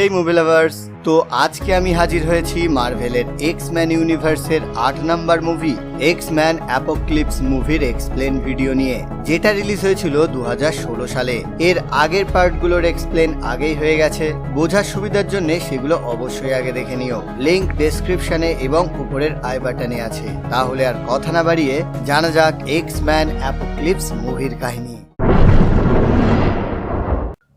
হেই movie lovers তো আজকে আমি হাজির হয়েছি মার্ভেলের এক্স ম্যান ইউনিভার্সের আট number movie X man apocalypse মুভির এক্সপ্লেন ভিডিও নিয়ে, যেটা রিলিজ হয়েছিল দু সালে। এর আগের পার্টগুলোর এক্সপ্লেন আগেই হয়ে গেছে। বোঝার সুবিধার জন্য সেগুলো অবশ্যই আগে দেখে নিও। লিঙ্ক ডেসক্রিপশনে এবং উপরের আই বাটনে আছে। তাহলে আর কথা না বাড়িয়ে জানা যাক এক্স ম্যান অ্যাপোক্লিপস মুভির কাহিনী।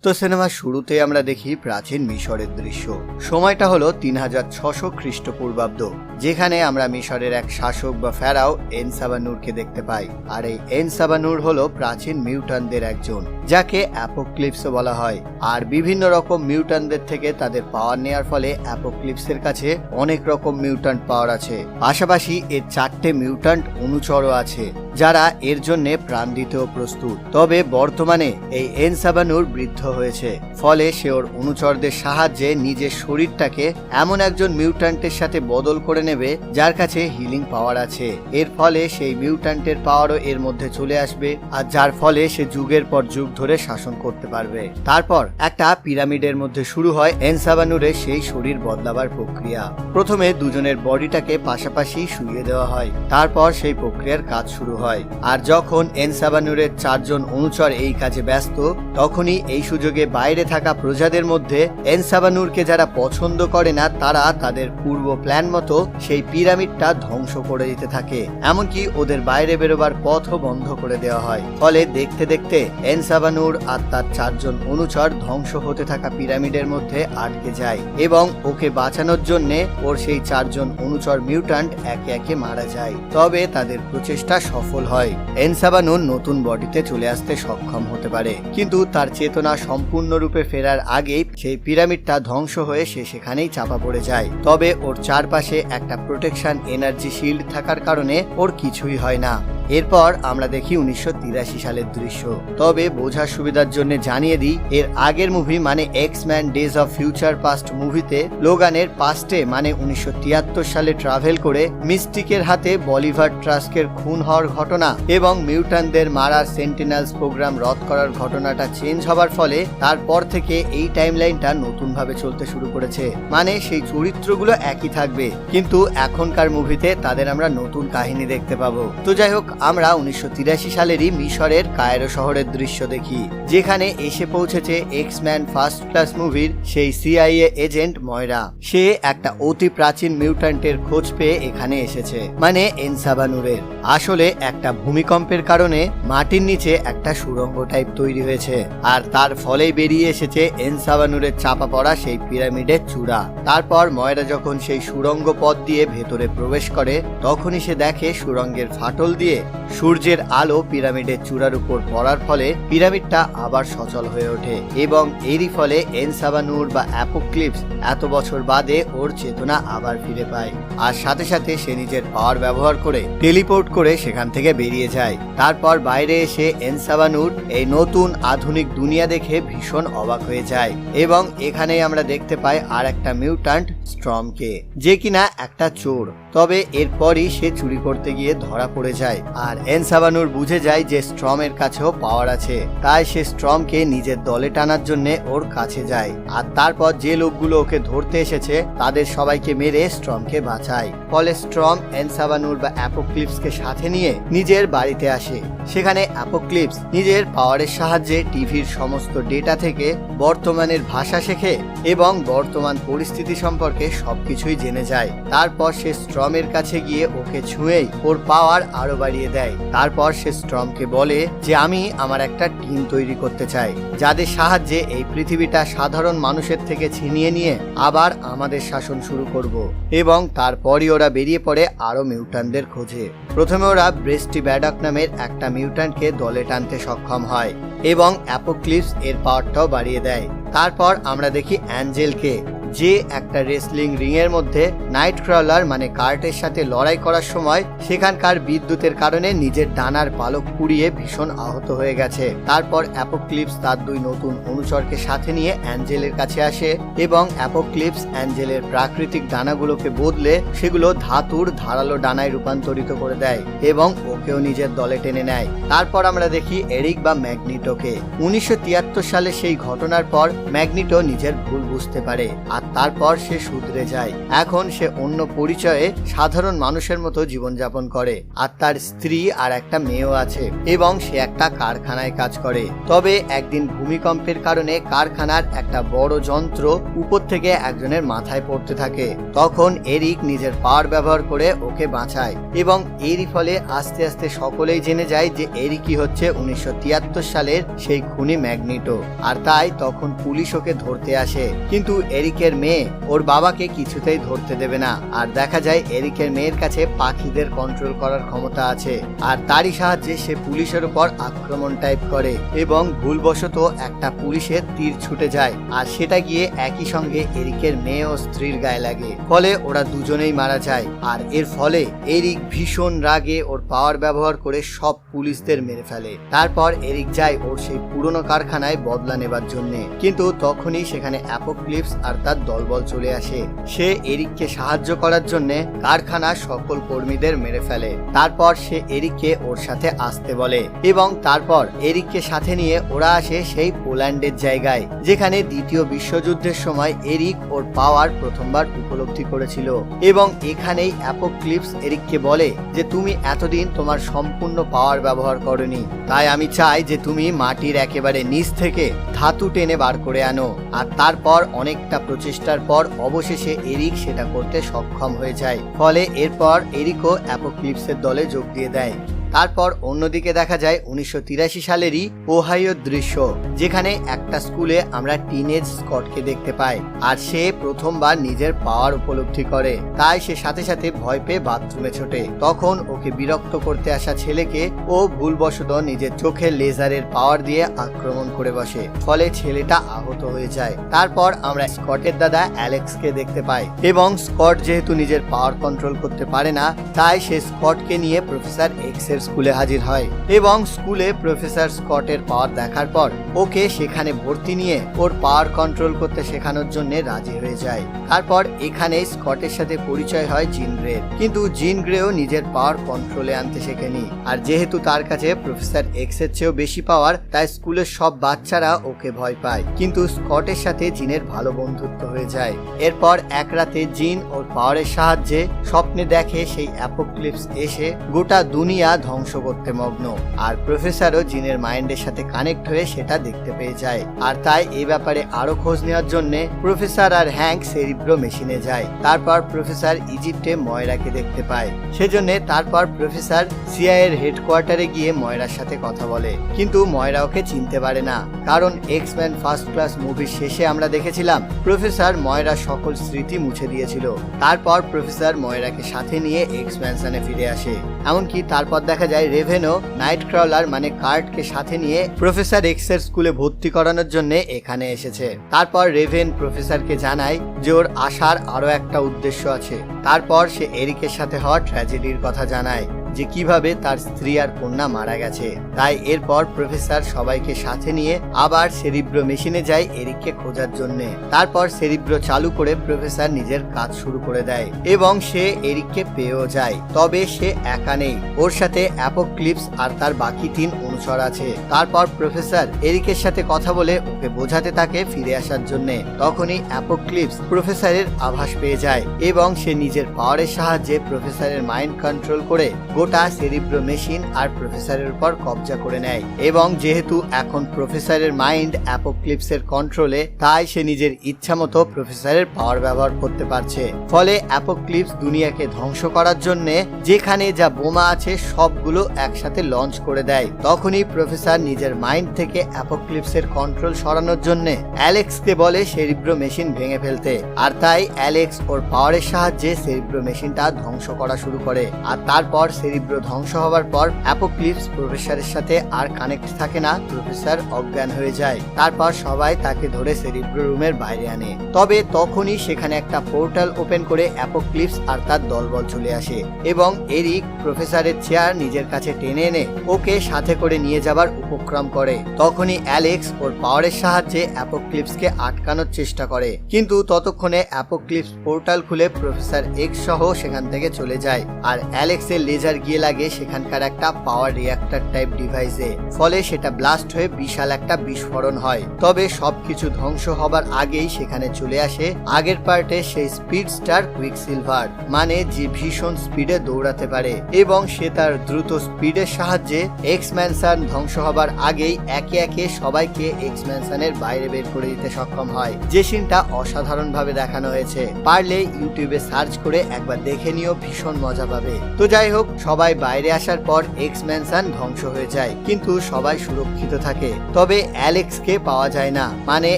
তো সিনেমার শুরুতে আমরা দেখি প্রাচীন মিশরের দৃশ্য। সময়টা হলো তিন হাজার ছশো খ্রিস্টপূর্বাব্দ, যেখানে আমরা মিশরের এক শাসক বা ফেরাও এনসাবানুরকে দেখতে পাই। আর এই এনসাবানুর হলো প্রাচীন মিউটানদের একজন, যাকে অ্যাপোক্লিপসও বলা হয়। আর বিভিন্ন রকম মিউটানদের থেকে তাদের পাওয়ার নেওয়ার ফলে অ্যাপোক্লিপসের কাছে অনেক রকম মিউট্যান্ট পাওয়ার আছে। পাশাপাশি এর চারটে মিউটান্ট অনুচরও আছে। যারা এর জন্য প্রাণ দিতেও প্রস্তুত। তবে বর্তমানে এই এনসাবানুর বৃদ্ধ হয়েছে। ফলে সে ওর অনুচরদের সাহায্যে নিজের শরীরটাকে এমন একজন মিউট্যান্টের সাথে বদল করে নেবে, যার কাছে হিলিং পাওয়ার আছে। এর ফলে সেই মিউট্যান্টের পাওয়ারও এর মধ্যে চলে আসবে, আর যার ফলে সে যুগের পর যুগ ধরে শাসন করতে পারবে। তারপর একটা পিরামিডের মধ্যে শুরু হয় এনসাবানুরের সেই শরীর বদলাবার প্রক্রিয়া। প্রথমে দুজনের বডিটাকে পাশাপাশি শুইয়ে দেওয়া হয়। তারপর সেই প্রক্রিয়ার কাজ শুরু হয়। আর যখন এনসাবানুরের চারজন অনুচর এই কাজে ব্যস্ত, তখনই এই সুযোগে বাইরে থাকা প্রজাদের মধ্যে এনসাবানুরকে যারা পছন্দ করে না, তারা তাদের পূর্ব প্ল্যান মতো সেই পিরামিডটা ধ্বংস করে দিতে থাকে। এমনকি ওদের বাইরে বেরোবার পথও বন্ধ করে দেওয়া হয়। ফলে দেখতে দেখতে এনসাবানুর আর তার চারজন অনুচর ধ্বংস হতে থাকা পিরামিডের মধ্যে আটকে যায় এবং ওকে বাঁচানোর জন্য ওর সেই চারজন অনুচর মিউট্যান্ট একে একে মারা যায়। তবে তাদের প্রচেষ্টা সফল হয়। এনসাবানো নতুন বডিতে চলে আসতে সক্ষম হতে পারে। কিন্তু তার চেতনা সম্পূর্ণরূপে ফেরার আগেই সেই পিরামিডটা ধ্বংস হয়ে সে সেখানেই চাপা পড়ে যায়। তবে ওর চারপাশে একটা প্রোটেকশন এনার্জি শিল্ড থাকার কারণে ওর কিছুই হয় না। এরপর আমরা দেখি উনিশশো তিরাশি সালের দৃশ্য। তবে বোঝার সুবিধার জন্য জানিয়ে দিই, এর আগের মুভি মানে X Men Days of Future Past মুভিতে লোগানের পাস্টে মানে উনিশশো তিয়াত্তর সালে ট্রাভেল করে মিস্টিকের হাতে বলিভার ট্রাস্কের খুন হওয়ার ঘটনা এবং মিউটানদের মারার সেন্টিনালস প্রোগ্রাম রদ করার ঘটনাটা চেঞ্জ হবার ফলে তারপর থেকে এই টাইম টাইমলাইনটা নতুনভাবে চলতে শুরু করেছে। মানে সেই চরিত্রগুলো একই থাকবে, কিন্তু এখনকার মুভিতে তাদের আমরা নতুন কাহিনী দেখতে পাবো। তো যাই হোক আমরা উনিশশো তিরাশি সালেরই মিশরের কায়রো শহরের দৃশ্য দেখি, যেখানে এসে পৌঁছেছে এক্স ম্যান ফার্স্ট ক্লাস মুভির সেই সিআইএ এজেন্ট ময়রা। সে একটা অতি প্রাচীন মিউট্যান্টের খোঁজ পেয়ে এখানে এসেছে মানে এনসাবানুরের। আসলে একটা ভূমিকম্পের কারণে মাটির নিচে একটা সুড়ঙ্গ টাইপ তৈরি হয়েছে, আর তার ফলেই বেরিয়ে এসেছে এনসাবানুরের চাপা পড়া সেই পিরামিডের চূড়া। তারপর ময়রা যখন সেই সুড়ঙ্গ পথ দিয়ে ভেতরে প্রবেশ করে, তখনই সে দেখে সুড়ঙ্গের ফাটল দিয়ে সূর্যের আলো পিরামিডের চূড়ার উপর পড়ার ফলে পিরামিডটা আবার সচল হয়ে ওঠে এবং এরই ফলে এনসাবানুর বা অ্যাপোক্লিপস এত বছর বাদে ওর চেতনা আবার ফিরে পায়। আর সাথে সাথে সে নিজের পাওয়ার ব্যবহার করে টেলিপোর্ট করে সেখান থেকে বেরিয়ে যায়। তারপর বাইরে এসে এনসাবানুর এই নতুন আধুনিক দুনিয়া দেখে ভীষণ অবাক হয়ে যায় এবং এখানেই আমরা দেখতে পাই আর একটা মিউট্যান্ট স্ট্রমকে, যে কিনা একটা চোর। তবে এরপরই সে চুরি করতে গিয়ে ধরা পড়ে যায়। আর এনসাবানুর বুঝে যায় যে স্ট্রমের কাছেও পাওয়ার আছে। তাই সে স্ট্রমকে নিজের দলে টানার জন্য ওর কাছে যায়। আর তারপর যে লোকগুলো ওকে ধরতে এসেছে, তাদের সবাইকে মেরে স্ট্রমকে বাঁচায়। ফলে স্ট্রম, এনসাবানুর বা অ্যাপোক্লিপসকে সাথে নিয়ে নিজের বাড়িতে আসে। সেখানে অ্যাপোক্লিপস নিজের পাওয়ারের সাহায্যে টিভির সমস্ত ডেটা থেকে বর্তমানের ভাষা শেখে এবং বর্তমান পরিস্থিতি সম্পর্কে সবকিছুই জেনে যায়। তারপর সে স্ট্রমের কাছে গিয়ে ওকে ছুঁয়েই ওর পাওয়ার আরও বাড়িয়ে দেয়। তারপর সে স্ট্রমকে বলে যে, আমি আমার একটা টিম তৈরি করতে চাই, যাদের সাহায্যে এই পৃথিবীটা সাধারণ মানুষের থেকে ছিনিয়ে নিয়ে আবার আমাদের শাসন শুরু করব। এবং তারপরই ওরা বেরিয়ে পড়ে আরও মিউটানদের খোঁজে। প্রথমে ওরা ব্রেস্টি ব্যাডক নামের একটা মিউট্যান্টকে দলে টানতে সক্ষম হয় এবং অ্যাপোক্লিপস এর পাওয়ারটাও বাড়িয়ে দেয়। তারপর আমরা দেখি অ্যাঞ্জেলকে। যে একটা রেসলিং রিং এর মধ্যে নাইট ক্রলার মানে কার্টের সাথে লড়াই করার সময় সেখানকার বিদ্যুতের কারণে নিজের ডানার পালক পুড়িয়ে ভীষণ আহত হয়ে গেছে। তারপর অ্যাপোক্লিপস তার দুই নতুন অনুচরকে সাথে নিয়ে অ্যাঞ্জেলের কাছে আসে এবং অ্যাপোক্লিপস অ্যাঞ্জেলের প্রাকৃতিক ডানাগুলোকে বদলে সেগুলো ধাতুর ধারালো ডানায় রূপান্তরিত করে দেয় এবং ওকেও নিজের দলে টেনে নেয়। তারপর আমরা দেখি এরিক বা ম্যাগনিটোকে উনিশশো তিয়াত্তর সালে সেই ঘটনার পর ম্যাগনিটো নিজের ভুল বুঝতে পারে। আর তারপর সে শুধরে যায়। এখন সে অন্য পরিচয়ে সাধারণ মানুষের মতো জীবনযাপন করে। আর তার স্ত্রী আর একটা মেয়েও আছে এবং সে একটা কারখানায় কাজ করে। তবে একদিন ভূমিকম্পের কারণে কারখানার একটা বড় যন্ত্র উপর থেকে একজনের মাথায় পড়তে থাকে। তখন এরিক নিজের পাওয়ার ব্যবহার করে ওকে বাঁচায় এবং এরই ফলে আস্তে আস্তে সকলেই জেনে যায় যে এরিকই হচ্ছে উনিশশো তিয়াত্তর সালের সেই খুনি ম্যাগনিটো। আর তাই তখন পুলিশ ওকে ধরতে আসে। কিন্তু এরিকের মেয়ে। ওর বাবাকে কিছুতেই ধরতে দেবে না। আর দেখা যায়, এরিকের মেয়ের কাছে পাখিদের কন্ট্রোল করার ক্ষমতা আছে। আর তারই সাহায্যে সে পুলিশের উপর আক্রমণ টাইপ করে এবং ভুলবশত একটা পুলিশের তীর ছুটে যায়। আর সেটা গিয়ে একই সঙ্গে এরিকের মেয়ে ও স্ত্রীর গায়ে লাগে। ফলে ওরা দুজনেই মারা যায়। আর এর ফলে এরিক ভীষণ রাগে ওর পাওয়ার ব্যবহার করে সব পুলিশদের মেরে ফেলে। তারপর এরিক যায় ওর সেই পুরনো কারখানায় বদলা নেবার জন্য। কিন্তু তখনই সেখানে অ্যাপোক্লিপস আর তার দলবল চলে আসে। সে এরিককে সাহায্য করার জন্য কারখানার সকল কর্মীদের মেরে ফেলে। তারপর সে এরিককে ওর সাথে আসতে বলে এবং তারপর এরিককে সাথে নিয়ে ওরা আসে সেই পোল্যান্ডের জায়গায়, যেখানে দ্বিতীয় বিশ্বযুদ্ধের সময় এরিক ওর পাওয়ার প্রথমবার উপলব্ধি করেছিল এবং এখানেই অ্যাপোক্লিপস এরিককে বলে যে, তুমি এতদিন তোমার সম্পূর্ণ পাওয়ার ব্যবহার করনি। তাই আমি চাই যে, তুমি মাটির একেবারে নিচ থেকে ধাতু টেনে বার করে আনো। আর তারপর অনেকটা প্রচেষ্টার পর অবশেষে এরিক সেটা করতে সক্ষম হয়ে যায়। ফলে এরপর এরিকও অ্যাপোক্লিপসের দলে যোগ দিয়ে দেয়। তারপর অন্যদিকে দেখা যায় উনিশশো তিরাশি সালেরই ওহাইও দৃশ্য, যেখানে একটা স্কুলে আমরা টিনেজ স্কটকে দেখতে পাই, আর সে প্রথমবার নিজের পাওয়ার উপলব্ধি করে। তাই সে সাথে সাথে ভয় পেয়ে বাথরুমে ছোটে। তখন ওকে বিরক্ত করতে আসা ছেলেকে ও ভুলবশত নিজের চোখে লেজারের পাওয়ার দিয়ে আক্রমণ করে বসে, ফলে ছেলেটা আহত হয়ে যায়। তারপর আমরা স্কটের দাদা অ্যালেক্সকে দেখতে পাই, এবং স্কট যেহেতু নিজের পাওয়ার কন্ট্রোল করতে পারে না, তাই সে স্কটকে নিয়ে প্রফেসর এক্সের স্কুলে হাজির হয় এবং স্কুলে প্রফেসর স্কটের পাওয়ার দেখার পর ওকে সেখানে ভর্তি নিয়ে ওর পাওয়ার কন্ট্রোল করতে শেখানোর জন্য রাজি হয়ে যায়। তারপর এখানে স্কটের সাথে পরিচয় হয় জিন গ্রের। কিন্তু জিন গ্রেও নিজের পাওয়ার কন্ট্রোলে আনতে শেখেনি। আর যেহেতু তার কাছে প্রফেসর এক্সের চেয়েও বেশি পাওয়ার, তাই স্কুলের সব বাচ্চারা ওকে ভয় পায়। কিন্তু স্কটের সাথে জিনের ভালো বন্ধুত্ব হয়ে যায়। এরপর এক রাতে জিন ওর পাওয়ারের সাহায্যে স্বপ্নে দেখে সেই অ্যাপোক্লিপস এসে গোটা দুনিয়া ধ্বংস করতে মগ্ন। আর প্রফেসরও জিনের মাইন্ডের সাথে কানেক্ট হয়ে সেটা দেখতে পেয়ে যায়। আর তাই এই ব্যাপারে আরও খোঁজ নেওয়ার জন্য প্রফেসর আর হ্যাঙ্ক সেরিব্রো মেশিনে যায়। তারপর প্রফেসর ইজিপ্টে ময়রাকে দেখতে পায়। সেজন্য তারপর প্রফেসর সিআইয়ের হেডকোয়ার্টারে গিয়ে ময়রার সাথে কথা বলে। কিন্তু ময়রা ওকে চিনতে পারে না। কারণ এক্সম্যান ফার্স্ট ক্লাস মুভির শেষে আমরা দেখেছিলাম, প্রফেসর ময়রা সকল স্মৃতি মুছে দিয়েছিল। তারপর প্রফেসর ময়রাকে সাথে নিয়ে এক্সপ্যানশনে ফিরে আসে। এমনকি তারপর দেখা যায় রেভেনও নাইট ক্রাউলার মানে কার্টকে সাথে নিয়ে প্রফেসর এক্সের স্কুলে ভর্তি করানোর জন্য এখানে এসেছে। তারপর রেভেন প্রফেসরকে জানায় যে ওর আসার আরও একটা উদ্দেশ্য আছে। তারপর সে এরিকের সাথে হওয়া ট্র্যাজেডির কথা জানায়। যে কীভাবে তার স্ত্রী আর কন্যা মারা গেছে। তাই এরপর প্রফেসর সবাইকে সাথে নিয়ে আবার সেরিব্রো মেশিনে যায় এরিককে খোঁজার জন্য। তারপর সেরিব্রো চালু করে প্রফেসর নিজের কাজ শুরু করে দেয় এবং সে এরিককে পেয়েও যায়। তবে সে একা নেই। ওর সাথে অ্যাপোক্লিপস আর তার বাকি তিন অনুসর আছে। তারপর প্রফেসর এরিকের সাথে কথা বলে ওকে বোঝাতে তাকে ফিরে আসার জন্য। তখনই অ্যাপোক্লিপস প্রফেসরের আভাস পেয়ে যায় এবং সে নিজের পাওয়ারের সাহায্যে প্রফেসরের মাইন্ড কন্ট্রোল করে গোটা সেরিব্রো মেশিন আর প্রফেসরের উপর কবজা করে নেয়। এবং যেহেতু এখন প্রফেসরের মাইন্ড অ্যাপোক্লিপসের কন্ট্রোলে, তাই সে নিজের ইচ্ছা মতো প্রফেসরের পাওয়ার ব্যবহার করতে পারছে। ফলে অ্যাপোক্লিপস দুনিয়াকে ধ্বংস করার জন্য যেখানে যা বোমা আছে সবগুলো একসাথে লঞ্চ করে দেয়। তখনই প্রফেসর নিজের মাইন্ড থেকে অ্যাপোক্লিপসের কন্ট্রোল সরানোর জন্য অ্যালেক্সকে বলে সেরিব্রো মেশিন ভেঙে ফেলতে। আর তাই অ্যালেক্স ওর পাওয়ারের সাহায্যে সেরিব্রো মেশিনটা ধ্বংস করা শুরু করে। আর তারপর সেরিব্রো ধ্বংস হওয়ার পর অ্যাপোক্লিপস প্রফেসরের সাথে আর কানেক্ট থাকে না, প্রফেসর অজ্ঞান হয়ে যায়। তারপর সবাই তাকে ধরে সেরিব্রো রুমের বাইরে আনে। তবে তখনই সেখানে একটা পোর্টাল ওপেন করে অ্যাপোক্লিপস আর তার দলবল চলে আসে এবং এরিক প্রফেসরের চেয়ার নিজের কাছে টেনে এনে ওকে সাথে করে নিয়ে যাবার উপক্রম করে। তখনই অ্যালেক্স ওর পাওয়ারের সাহায্যে অ্যাপোক্লিপসকে আটকানোর চেষ্টা করে। কিন্তু ততক্ষণে অ্যাপোক্লিপস পোর্টাল খুলে প্রফেসর এক্স সহ সেখান থেকে চলে যায় আর অ্যালেক্সের লেজার গিয়ে লাগে সেখানকার একটা পাওয়ার রিয়াক্টর টাইপ ডিভাইসে ফলে সেটা ব্লাস্ট হয়ে বিশাল একটা বিস্ফোরণ হয়। তবে সবকিছু ধ্বংস হবার আগেই সেখানে চলে আসে আগের পার্টে সেই স্পিড স্টার কুইক সিলভার মানে যে ভীষণ স্পিডে দৌড়াতে পারে। এবং সে তার দ্রুত স্পিডের সাহায্যে এক্স ম্যানসান ধ্বংস হবার আগেই একে একে সবাইকে এক্স ম্যানসানের বাইরে বের করে দিতে সক্ষম হয়। যে সিনটা অসাধারণ ভাবে দেখানো হয়েছে। পারলে ইউটিউবে সার্চ করে একবার দেখে নিও, ভীষণ মজা পাবে। তো যাই হোক সবাই বাইরে আসার পর এক্স ম্যানসান ধ্বংস হয়ে যায়, কিন্তু সবাই সুরক্ষিত থাকে। তবে অ্যালেক্সকে পাওয়া যায় না মানে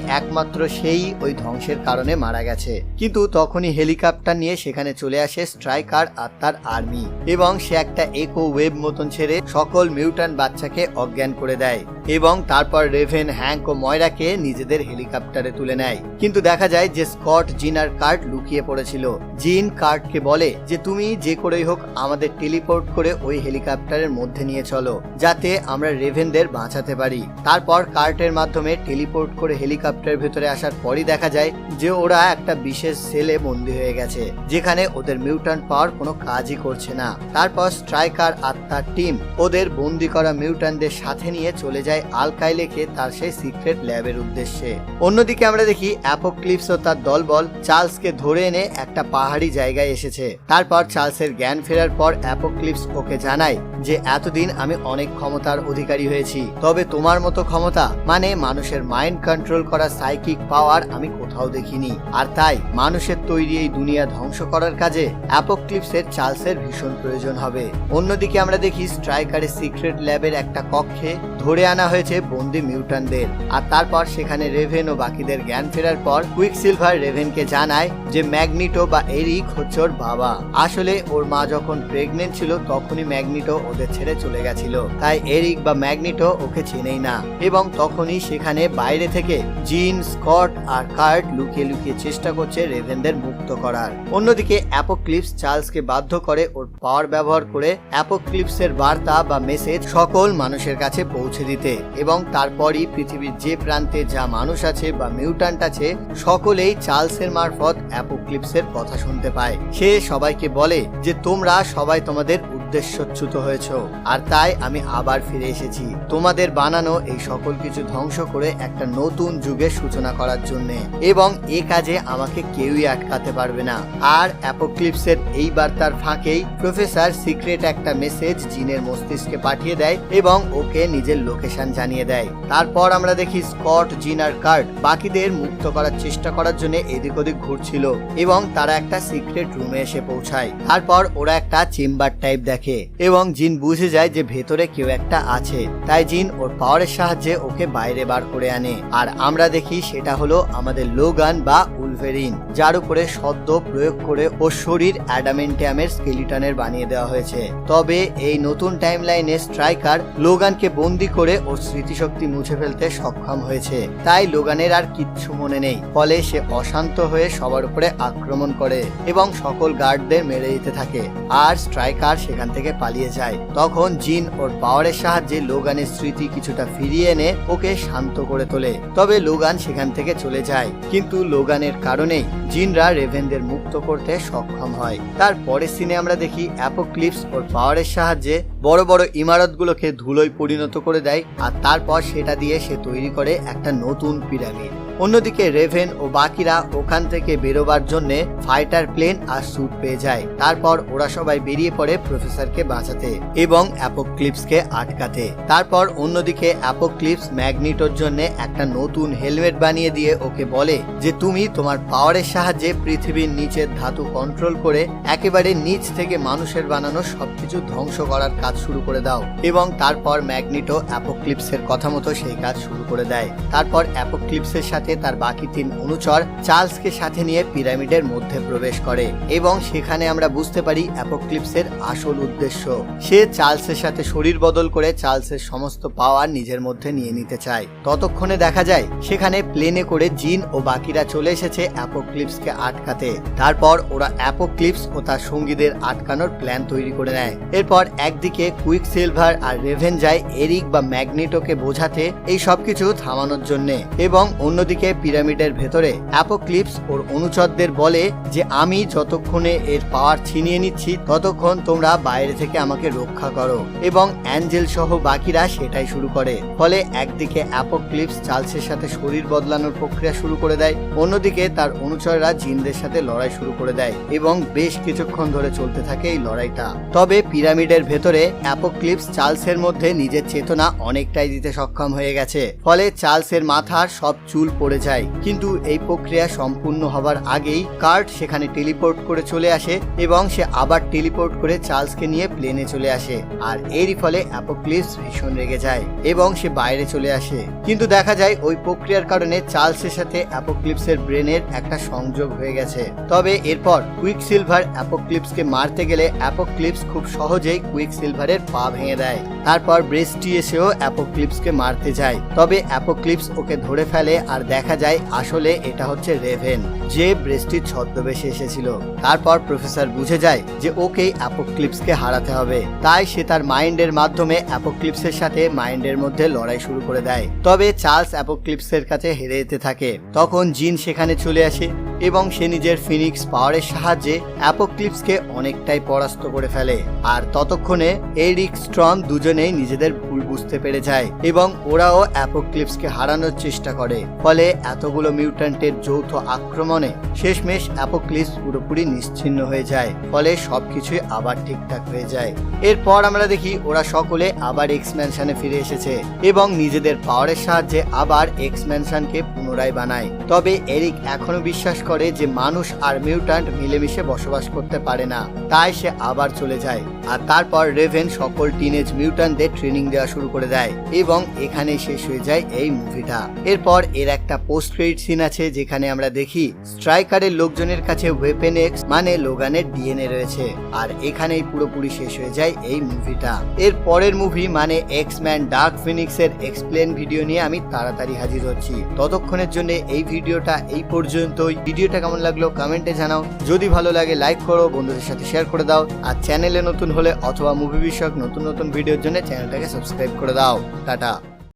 একমাত্র সেই ওই ধ্বংসের কারণে মারা গেছে। কিন্তু তখনই হেলিকপ্টার নিয়ে সেখানে চলে আসে স্ট্রাইকার আর তার আর্মি এবং সে একটা একো ওয়েব মতন ছেড়ে সকল মিউটান বাচ্চাকে অজ্ঞান করে দেয় এবং তারপর রেভেন হ্যাঙ্ক ও ময়রাকে নিজেদের হেলিকপ্টারে তুলে নেয়। কিন্তু দেখা যায় যে স্কট জিন আর কার্ট লুকিয়ে পড়েছিল। জিন কার্টকে বলে যে, তুমি যে করেই হোক আমাদের টেলিপোর্ট করে ওই হেলিকপ্টারের মধ্যে নিয়ে চলো, যাতে আমরা রেভেনদের বাঁচাতে পারি। তারপর কার্টের মাধ্যমে টেলিপোর্ট করে হেলিকপ্টারের ভেতরে আসার পরই দেখা যায় যে ওরা একটা বিশেষ সেলে বন্দী হয়ে গেছে, যেখানে ওদের মিউট্যান্ট পাওয়ার কোনো কাজই করছে না। তারপর স্ট্রাইকার আর তার টিম ওদের বন্দি করা মিউট্যান্টদের সাথে নিয়ে চলে যায় আলকাইলেকে তার সেই সিক্রেট ল্যাবের উদ্দেশ্যে। অন্যদিকে আমরা দেখি অ্যাপোক্লিপস ও তার দলবল চার্লসকে ধরে এনে একটা পাহাড়ি জায়গায় এসেছে। তারপর চার্লসের জ্ঞান ফেরার পর অ্যাপোক্লিপস ওকে জানায় যে এতদিন আমি অনেক ক্ষমতার অধিকারী হয়েছি। তবে তোমার মতো ক্ষমতা মানে মানুষের মাইন্ড কন্ট্রোল করা সাইকিক পাওয়ার আমি কোথাও দেখিনি। আর তাই মানুষের তৈরি এই দুনিয়া ধ্বংস করার কাজে অ্যাপোক্লিপসের চার্লসের ভীষণ প্রয়োজন হবে। অন্যদিকে আমরা দেখি স্ট্রাইকারের সিক্রেট ল্যাবের একটা কক্ষে ধরে আনা হয়েছে বন্দি মিউটানদের আর তারপর সেখানে রেভেন ও বাকিদের জ্ঞান ফেরার পর কুইক সিলভার রেভেনকে জানায় যে ম্যাগনিটো বা এরিক হচ্ছে ওর বাবা। আসলে ওর মা যখন প্রেগনেন্ট ছিল তখনই ম্যাগনিটো ওদের ছেড়ে চলে গেছিল। তাই এরিক বা ম্যাগনিটো ওকে চেনেই না। এবং তখনই সেখানে বাইরে থেকে জিন, স্কট আর কার্ট লুকিয়ে লুকিয়ে চেষ্টা করছে রেভেনদের মুক্ত করার। অন্যদিকে অ্যাপোক্লিপস চার্লসকে বাধ্য করে ওর পাওয়ার ব্যবহার করে অ্যাপোক্লিপসের বার্তা বা মেসেজ সকল মানুষের কাছে পৌঁছে দিতে। এবং তারপরই পৃথিবীর যে প্রান্তে যা মানুষ আছে বা মিউটান্ট আছে, সকলেই চার্লসের মারফত অ্যাপোক্লিপসের কথা শুনতে পায়। সে সবাইকে বলে যে, তোমরা সবাই তোমাদের উদ্দেশ্যচ্যুত হয়েছ। আর তাই আমি আবার ফিরে এসেছি। তোমাদের বানানো এই সকল কিছু ধ্বংস করে একটা নতুন যুগের সূচনা করার জন্য। এবং এ কাজে আমাকে কেউই আটকাতে পারবে না। আর অ্যাপোক্লিপসের এই বার্তার ফাঁকেই প্রফেসর সিক্রেট একটা মেসেজ জিনের মস্তিষ্কে পাঠিয়ে দেয় এবং ওকে নিজের লোকেশন জানিয়ে দেয়। তারপর আমরা দেখি স্কট, জিন আর কার্ট বাকিদের মুক্ত করার চেষ্টা করার জন্য এদিক ওদিক ঘুরছিল এবং তারা একটা সিক্রেট রুমে এসে পৌঁছায়। তারপর ওরা একটা চেম্বার টাইপ দেখে। এবং জিন বুঝে যায় যে ভেতরে কেউ একটা আছে। তাই জিন ওর পাওয়ারের সাহায্যে ওকে বাইরে বার করে আনে। আর আমরা দেখি সেটা হলো আমাদের লোগান বা উলভেরিন, যার উপরে সদ্য প্রয়োগ করে ওর শরীর অ্যাডামেন্টিয়ামের স্কেলিটনের বানিয়ে দেওয়া হয়েছে। তবে এই নতুন টাইমলাইনে স্ট্রাইকার লোগানকে বন্দি করে ওর স্মৃতিশক্তি মুছে ফেলতে সক্ষম হয়েছে। তাই লোগানের আর কিচ্ছু মনে নেই। ফলে সে অশান্ত হয়ে সবার উপরে আক্রমণ করে এবং সকল গার্ডদের মেরে দিতে থাকে। আর স্ট্রাইকার সেখান থেকে পালিয়ে যায়। তখন জিন ওর পাওয়ারের সাহায্যে লোগানের স্মৃতি কিছুটা ফিরিয়ে এনে ওকে শান্ত করে তোলে। তবে লোগান সেখান থেকে চলে যায়। কিন্তু লোগানের কারণেই জিনরা রেভেনদের মুক্ত করতে সক্ষম হয়। তার পরের সিনে আমরা দেখি অ্যাপোক্লিপস ওর পাওয়ারের সাহায্যে বড় বড় ইমারতগুলোকে ধুলোয় পরিণত করে দেয়। আর তারপর সেটা দিয়ে সে তৈরি করে একটা নতুন পিরামিড। অন্যদিকে রেভেন ও বাকিরা ওখান থেকে বেরোবার জন্য ফাইটার প্লেন আর স্যুট পেয়ে যায়। তারপর ওরা সবাই বেরিয়ে পড়ে প্রফেসরকে বাঁচাতে এবং অ্যাপোক্লিপসকে আটকাতে। তারপর অন্যদিকে অ্যাপোক্লিপস ম্যাগনিটোর জন্য একটা নতুন হেলমেট বানিয়ে দিয়ে ওকে বলে যে, তুমি তোমার পাওয়ারের সাহায্যে পৃথিবীর নিচের ধাতু কন্ট্রোল করে একেবারে নিচ থেকে মানুষের বানানো সবকিছু ধ্বংস করার কাজ শুরু করে দাও। এবং তারপর ম্যাগনিটো অ্যাপোক্লিপসের কথা মতো সেই কাজ শুরু করে দেয়। তারপর অ্যাপোক্লিপসের সাথে সাথে তার বাকি তিন অনুচর চার্লসকে সাথে নিয়ে পিরামিডের মধ্যে প্রবেশ করে এবং সেখানে আমরা বুঝতে পারি অ্যাপোক্লিপসের আসল উদ্দেশ্য। সে চার্লসের সাথে শরীর বদল করে চার্লসের সমস্ত পাওয়ার নিজের মধ্যে নিয়ে নিতে চায়। ততক্ষণে দেখা যায়, সেখানে প্লেনে করে জিন ও বাকিরা চলে এসেছে অ্যাপোক্লিপসকে আটকাতে। তারপর ওরা অ্যাপোক্লিপস ও তার সঙ্গীদের আটকানোর প্ল্যান তৈরি করে নেয়। এরপর একদিকে কুইক সিলভার আর রেভেন যায় এরিক বা ম্যাগনেটোকে বোঝাতে এই সবকিছু থামানোর জন্য এবং অন্যদিকে পিরামিডের ভেতরে অ্যাপোক্লিপস ওর অনুচরদের বলে যে, আমি যতক্ষণে এর পাওয়ার ছিনিয়ে নিচ্ছি, ততক্ষণ তোমরা বাইরে থেকে আমাকে রক্ষা করো। এবং অ্যাঞ্জেল সহ বাকিরা সেটাই শুরু করে। ফলে একদিকে অ্যাপোক্লিপস চার্লসের সাথে শরীর বদলানোর প্রক্রিয়া শুরু করে দেয়, অন্যদিকে তার অনুচররা জিনদের সাথে লড়াই শুরু করে দেয় এবং বেশ কিছুক্ষণ ধরে চলতে থাকে এই লড়াইটা। তবে পিরামিডের ভেতরে অ্যাপোক্লিপস চার্লসের মধ্যে নিজের চেতনা অনেকটাই দিতে সক্ষম হয়ে গেছে। ফলে চার্লসের মাথার সব চুল পড়ে যায়। কিন্তু এই প্রক্রিয়া সম্পূর্ণ হবার আগেই কার্ট সেখানে টেলিপোর্ট করে চলে আসে এবং সে আবার টেলিপোর্ট করে চার্লসকে নিয়ে প্লেনে চলে আসে আর এরই ফলে অ্যাপোক্লিপস ভীষণ রেগে যায় এবং সে বাইরে চলে আসে। কিন্তু দেখা যায় ওই প্রক্রিয়ার কারণে চার্লসের সাথে অ্যাপোক্লিপসের ব্রেনের একটা সংযোগ হয়ে গেছে। তবে এরপর কুইক সিলভার অ্যাপোক্লিপসকে মারতে গেলে অ্যাপোক্লিপস খুব সহজেই কুইক সিলভারের পা ভেঙে দেয়। তারপর ব্রেস্টি এসেও অ্যাপোক্লিপসকে মারতে যায়। তবে অ্যাপোক্লিপস ওকে ধরে ফেলে আর দেখা যায় আসলে এটা হচ্ছে রেভেন, যে ব্রেস্টির ছদ্মবেশে এসেছিল। তারপর প্রফেসর বুঝে যায় যে ওকে অ্যাপোক্লিপসকে হারাতে হবে। তাই সে তার মাইন্ডের মাধ্যমে অ্যাপোক্লিপসের সাথে মাইন্ডের মধ্যে লড়াই শুরু করে দেয়। তবে চার্লস অ্যাপোক্লিপসের কাছে হেরে যেতে থাকে। তখন জিন সেখানে চলে আসে। এবং সে নিজের ফিনিক্স পাওয়ারের সাহায্যে অ্যাপোক্লিপসকে অনেকটাই পরাস্ত করে ফেলে। আর ততক্ষণে এরিক স্ট্রম দুজনেই নিজেদের ভুল বুঝতে পেরে যায় এবং ওরাও অ্যাপোক্লিপসকে হারানোর চেষ্টা করে। ফলে এতগুলো মিউট্যান্টের যৌথ আক্রমণে শেষমেশ অ্যাপোক্লিপস পুরোপুরি নিশ্চিন্ন হয়ে যায়, ফলে সবকিছুই আবার ঠিকঠাক হয়ে যায়। এরপর আমরা দেখি ওরা সকলে আবার এক্স ম্যানশনে ফিরে এসেছে এবং নিজেদের পাওয়ারের সাহায্যে আবার এক্স ম্যানশনকে পুনরায় বানায়। তবে এরিক এখনও বিশ্বাস করে যে মানুষ আর মিউট্যান্ট মিলেমিশে বসবাস করতে পারে না, তাই সে আবার চলে যায়। আর তারপর রেভেন সকল টিনেজ মিউট্যান্টদের ট্রেনিং দেওয়া শুরু করে দেয় এবং এখানেই শেষ হয়ে যায় এই মুভিটা। এরপর এর একটা পোস্ট ক্রেডিট সিন আছে যেখানে আমরা দেখি স্ট্রাইকারের লোকজনের কাছে ওয়েপেন এক্স মানে লোগানের ডিএনএ রয়েছে। আর এখানেই পুরোপুরি শেষ হয়ে যায় এই মুভিটা। এর পরের মুভি মানে এক্স ম্যান ডার্ক ফিনিক্স এর এক্সপ্লেন ভিডিও নিয়ে আমি তাড়াতাড়ি হাজির হচ্ছি। ততক্ষণের জন্য এই ভিডিওটা এই পর্যন্তই। ভিডিওটা কেমন লাগল কমেন্টে জানাও। যদি ভালো লাগে লাইক করো, বন্ধুদের সাথে শেয়ার করে দাও। আর চ্যানেলে নতুন হলে অথবা মুভি বিষয়ক নতুন নতুন ভিডিওর জন্য চ্যানেলটাকে সাবস্ক্রাইব করে দাও। টাটা।